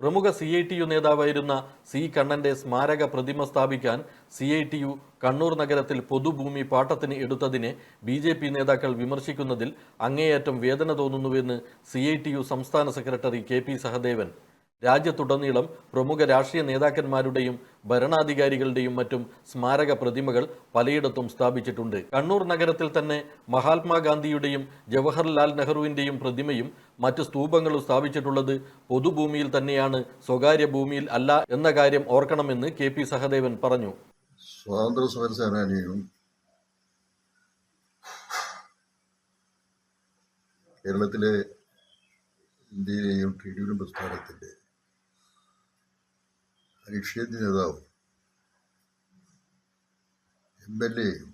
പ്രമുഖ C I T U നേതാവായിരുന്ന C കണ്ണന്റെ സ്മാരക പ്രതിമ സ്ഥാപിക്കാൻ C I T U Kannur നഗരത്തിൽ പൊതുഭൂമി പാട്ടത്തിന് എടുത്തതിനെ ബി ജെ പി നേതാക്കൾ വിമർശിക്കുന്നതിൽ അങ്ങേയറ്റം വേദന തോന്നുന്നുവെന്ന് സി ഐ ടി യു സംസ്ഥാന സെക്രട്ടറി കെ പി സഹദേവൻ. രാജ്യത്തുടനീളം പ്രമുഖ രാഷ്ട്രീയ നേതാക്കന്മാരുടെയും ഭരണാധികാരികളുടെയും മറ്റും സ്മാരക പ്രതിമകൾ പലയിടത്തും സ്ഥാപിച്ചിട്ടുണ്ട്. കണ്ണൂർ നഗരത്തിൽ തന്നെ മഹാത്മാഗാന്ധിയുടെയും ജവഹർലാൽ നെഹ്റുവിന്റെയും പ്രതിമയും മറ്റു സ്തൂപങ്ങളും സ്ഥാപിച്ചിട്ടുള്ളത് പൊതുഭൂമിയിൽ തന്നെയാണ് സ്വകാര്യ ഭൂമിയിൽ അല്ല എന്ന കാര്യം ഓർക്കണമെന്ന് കെ പി സഹദേവൻ പറഞ്ഞു. സ്വാതന്ത്ര്യ സമര സേനാനിയും കേരളത്തിലെ ഇന്ത്യയിലെയും ട്രേഡ് യൂണിയൻ പ്രസ്ഥാനത്തിന്റെ അനിഷേധ്യ നേതാവും എം എൽ എയും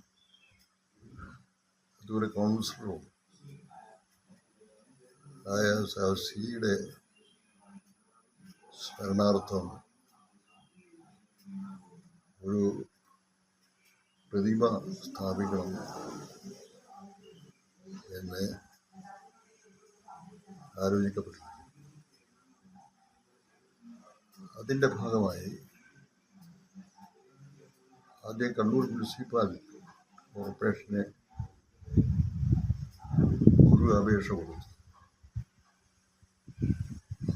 അതുപോലെ കൗൺസിലറും ആയ സിയുടെ സ്മരണാർത്ഥം ഒരു പ്രതിമ സ്ഥാപിക്കണം. എന്ന് ആലോചിക്കപ്പെട്ടു അതിന്റെ ഭാഗമായി ആദ്യം കണ്ണൂർ മുനിസിപ്പാലിറ്റി കോർപ്പറേഷനെ ഒരു അപേക്ഷ കൊടുത്തു.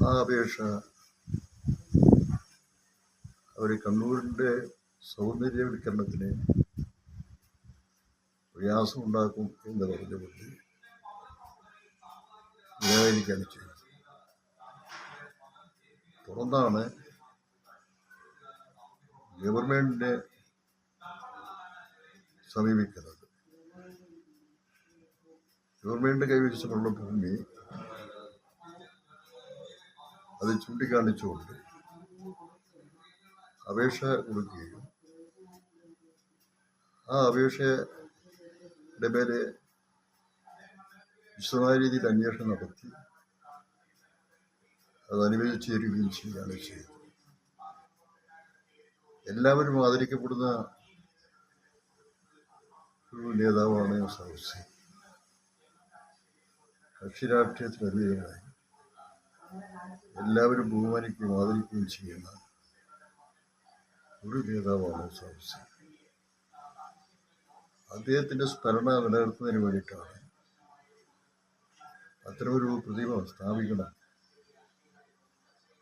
ആ അപേക്ഷ അവർ കണ്ണൂരിന്റെ സൗന്ദര്യവൽക്കരണത്തിന് പ്രയാസമുണ്ടാക്കും എന്ന് പറഞ്ഞുകൊണ്ട് നിരാകരിക്കുകയാണ് ചെയ്തത്. തുറന്നാണ് ഗവൺമെന്റിനെ സമീപിക്കുന്നത്. ഗവൺമെന്റ് കൈവശമുള്ള ഭൂമി അത് ചൂണ്ടിക്കാണിച്ചുകൊണ്ട് അപേക്ഷ കൊടുക്കുകയും ആ അപേക്ഷയുടെ മേലെ വിശദമായ രീതിയിൽ അന്വേഷണം നടത്തി അത് അനുവദിച്ചു തരികയും ചെയ്യുകയാണ് ചെയ്തത്. എല്ലാവരും ആദരിക്കപ്പെടുന്ന ഒരു നേതാവാണ് സൗസി. കക്ഷി രാഷ്ട്രീയത്തിൽ അതീതനായി എല്ലാവരും ബഹുമാനിക്കുകയും ആദരിക്കുകയും ചെയ്യുന്ന ഒരു നേതാവാണ് സൗസി അദ്ദേഹത്തിന്റെ സ്മരണ നിലനിർത്തുന്നതിന് വേണ്ടിയിട്ടാണ് അത്തരമൊരു പ്രതിമ സ്ഥാപിക്കണം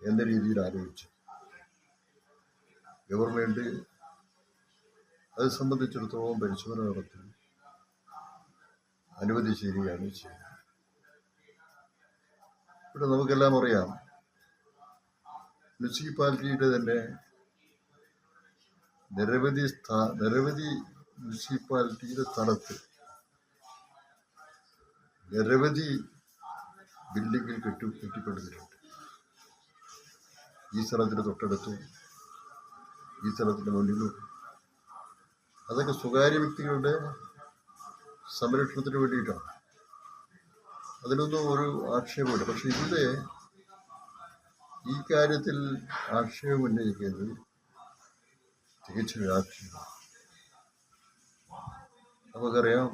എന്ന രീതിയിൽ ആലോചിച്ചു ഗവൺമെന്റ് അത് സംബന്ധിച്ചിടത്തോളം പരിശോധന നടത്തി അനുമതി ചെയ്യുകയാണ് ചെയ്യുന്നത്. ഇവിടെ നമുക്കെല്ലാം അറിയാം. മുനിസിപ്പാലിറ്റിയുടെ തന്നെ നിരവധി സ്ഥാ നിരവധി മുനിസിപ്പാലിറ്റിയുടെ സ്ഥലത്ത് നിരവധി ബിൽഡിങ്ങിൽ കെട്ടി കെട്ടിക്കൊണ്ടിട്ടുണ്ട് ഈ സ്ഥലത്തിന് തൊട്ടടുത്ത് ഈ സ്ഥലത്തിന്റെ മുന്നിലും അതൊക്കെ സ്വകാര്യ വ്യക്തികളുടെ സംരക്ഷണത്തിന് വേണ്ടിയിട്ടാണ്. അതിലൊന്നും ഒരു ആക്ഷേപമില്ല പക്ഷെ ഇവിടെ ഈ കാര്യത്തിൽ ആക്ഷേപം ഉന്നയിക്കുന്നത് തികച്ചും ആക്ഷേപം നമുക്കറിയാം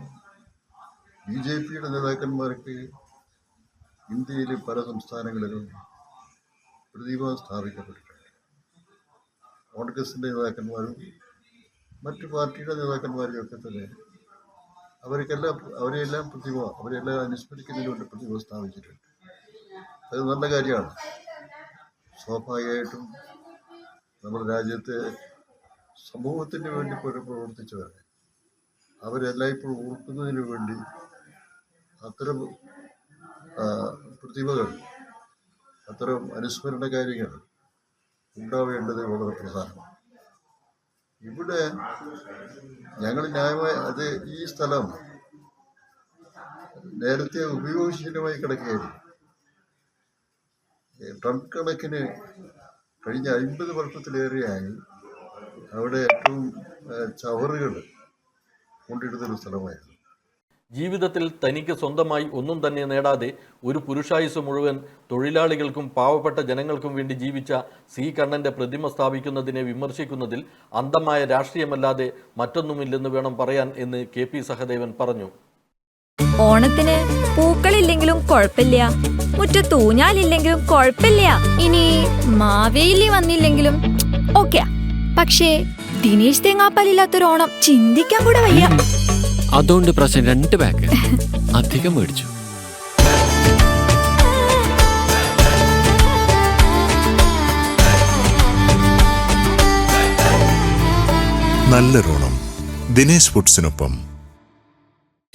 ബി ജെ പിയുടെ നേതാക്കന്മാർക്ക് ഇന്ത്യയിലെ പല സംസ്ഥാനങ്ങളിലും പ്രതിമ സ്ഥാപിക്കപ്പെട്ടിട്ടുണ്ട്. കോൺഗ്രസിന്റെ നേതാക്കന്മാരും മറ്റു പാർട്ടിയുടെ നേതാക്കന്മാരും ഒക്കെ തന്നെ അവർക്കെല്ലാം അവരെല്ലാം പ്രതിഭ അവരെല്ലാം അനുസ്മരിക്കുന്നതിന് വേണ്ടി പ്രതിമ സ്ഥാപിച്ചിട്ടുണ്ട്. അത് നല്ല കാര്യമാണ്. സ്വാഭാവികമായിട്ടും നമ്മുടെ രാജ്യത്തെ സമൂഹത്തിന് വേണ്ടി പോലും അവരെല്ലാം അവരെല്ലായ്പ്പോഴും ഓർക്കുന്നതിന് വേണ്ടി അത്തരം പ്രതിഭകൾ അത്തരം അനുസ്മരണ കാര്യങ്ങൾ ഉണ്ടാവേണ്ടത് വളരെ പ്രധാനമാണ്. ഇവിടെ ഞങ്ങൾ ന്യായമായി അത് ഈ സ്ഥലം നേരത്തെ ഉപയോഗശീലമായി കിടക്കുകയായിരുന്നു. ടൺ കണക്കിന് കഴിഞ്ഞ അൻപത് വർഷത്തിലേറെയായി അവിടെ ഏറ്റവും ചവറുകൾ കൊണ്ടിടുന്നൊരു സ്ഥലമായിരുന്നു. ജീവിതത്തിൽ തനിക്ക് സ്വന്തമായി ഒന്നും തന്നെ നേടാതെ ഒരു പുരുഷായുസ് മുഴുവൻ തൊഴിലാളികൾക്കും പാവപ്പെട്ട ജനങ്ങൾക്കും വേണ്ടി ജീവിച്ച സി കണ്ണന്റെ പ്രതിമ സ്ഥാപിക്കുന്നതിനെ വിമർശിക്കുന്നതിൽ അന്ധമായ രാഷ്ട്രീയമല്ലാതെ മറ്റൊന്നുമില്ലെന്ന് വേണം പറയാൻ എന്ന് കെ പി സഹദേവൻ പറഞ്ഞു. ഓണത്തിന് പൂക്കളില്ലെങ്കിലും കുഴപ്പമില്ല. മുറ്റത്ത് ഊഞ്ഞാലില്ലെങ്കിലും കുഴപ്പമില്ല. ഇനി മാവേലി വന്നില്ലെങ്കിലും ഓക്കെ പക്ഷേ ദിനേശ് തേങ്ങാപ്പാലില്ലാത്തൊരു ഓണം ചിന്തിക്കാൻ കൂടെ വയ്യ. അതുകൊണ്ട് പ്രശ്നം രണ്ട് ബാഗ് അധികം മേടിച്ചു. നല്ലൊരോണം ദിനേശ് ഫുഡ്സിനൊപ്പം